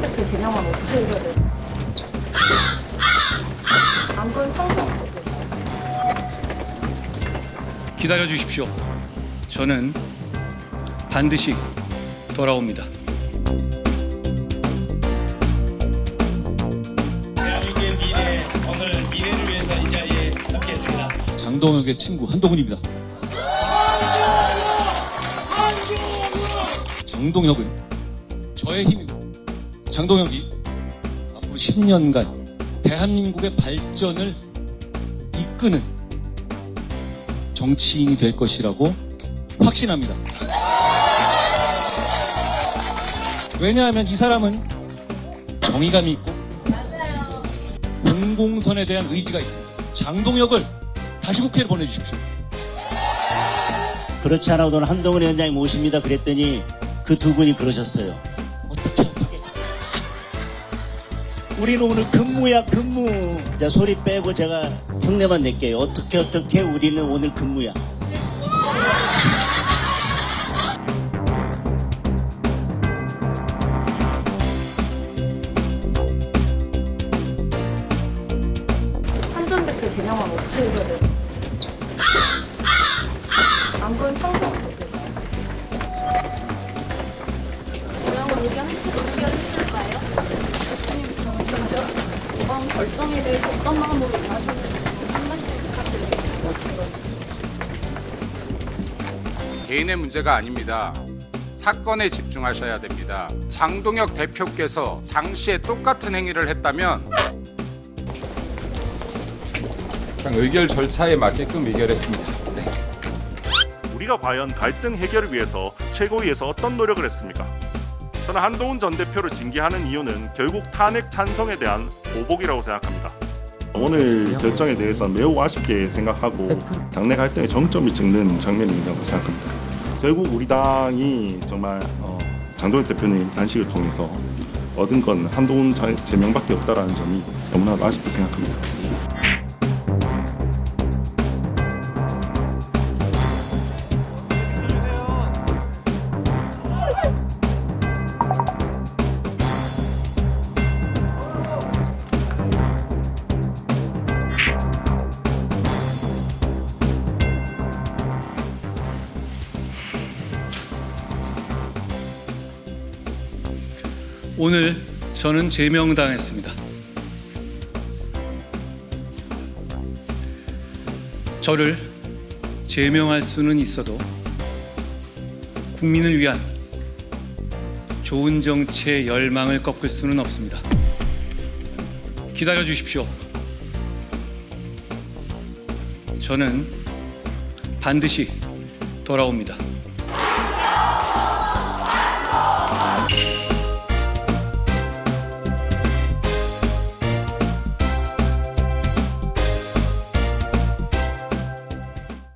대표 제명은 어떻게 해결해요? 안건 상관. 기다려 주십시오. 저는 반드시 돌아옵니다. 대한민국의 미래, 오늘 미래를 위해서 이 자리에 함께했습니다. 장동혁의 친구 한동훈입니다. 장동혁은 저의 힘이고 장동혁이 앞으로 10년간 대한민국의 발전을 이끄는 정치인이 될 것이라고 확신합니다. 왜냐하면 이 사람은 정의감이 있고 공공선에 대한 의지가 있습니다. 장동혁을 다시 국회에 보내주십시오. 그렇지 않아도 한동훈 위원장이 모십니다. 그랬더니 그 두 분이 그러셨어요. 우리는 오늘 근무야 근무. 자 소리 빼고 제가 흉내만 낼게요. 어떻게 어떻게 우리는 오늘 근무야. 한전 대표 제명은 어떻게 해결해요? 안건 상관. 그러면 의견 했을까요? 이번 결정에 대해서 어떤 마음으로 임하셨는지 한 말씀 부탁드리겠습니다. 개인의 문제가 아닙니다. 사건에 집중하셔야 됩니다. 장동혁 대표께서 당시에 똑같은 행위를 했다면 그냥 의결 절차에 맞게끔 의결했습니다. 우리가 과연 갈등 해결을 위해서 최고위에서 어떤 노력을 했습니까? 저는 한동훈 전 대표를 징계하는 이유는 결국 탄핵 찬성에 대한 보복이라고 생각합니다. 오늘 결정에 대해서 매우 아쉽게 생각하고 당내 갈등의 정점이 찍는 장면이라고 생각합니다. 결국 우리 당이 정말 어, 장동혁 대표님 단식을 통해서 얻은 건 한동훈 자- 제명밖에 없다라는 점이 너무나도 아쉽게 생각합니다. 오늘 저는 제명당했습니다. 저를 제명할 수는 있어도 국민을 위한 좋은 정치의 열망을 꺾을 수는 없습니다. 기다려 주십시오. 저는 반드시 돌아옵니다.